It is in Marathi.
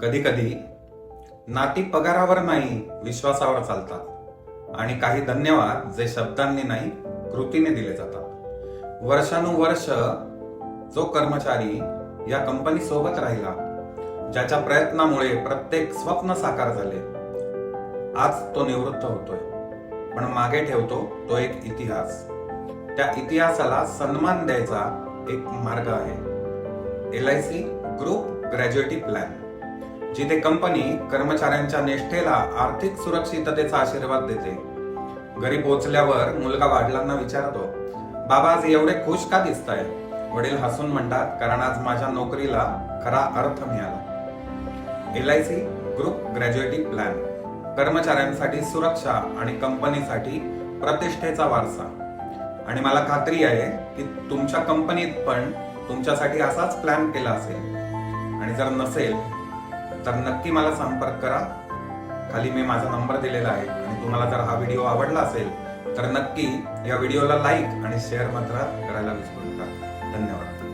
कधी कधी नाती पगारावर नाही विश्वासावर चालतात. आणि काही धन्यवाद जे शब्दांनी नाही कृतीने दिले जातात. वर्षानुवर्ष जो कर्मचारी या कंपनी सोबत राहिला ज्याच्या प्रयत्नामुळे प्रत्येक स्वप्न साकार झाले आज तो निवृत्त होतोय. पण मागे ठेवतो तो एक इतिहास. त्या इतिहासाला सन्मान द्यायचा एक मार्ग आहे. L I C group gratuity plan. जिथे कंपनी कर्मचाऱ्यांच्या निष्ठेला आर्थिक सुरक्षिततेचा आशीर्वाद देते. घरी पोहोचल्यावर मुलगा वडिलांना विचारतो बाबा आज एवढे खुश का दिसताय? वडील हसून म्हणतात कारण आज माझ्या नोकरीला खरा अर्थ मिळाला. L I C group graduating plan. कर्मचाऱ्यांसाठी सुरक्षा आणि कंपनीसाठी प्रतिष्ठेचा वारसा. आणि मला खात्री आहे की तुमच्या कंपनीत पण तुमच्यासाठी असाच प्लॅन केला असेल. आणि जर नसेल तर नक्की मला संपर्क करा. खाली मी माझा नंबर दिलेला आहे. आणि तुम्हाला जर हा व्हिडिओ आवडला असेल तर नक्की या व्हिडिओला लाईक आणि शेअर मात्र करायला विसरू नका. धन्यवाद.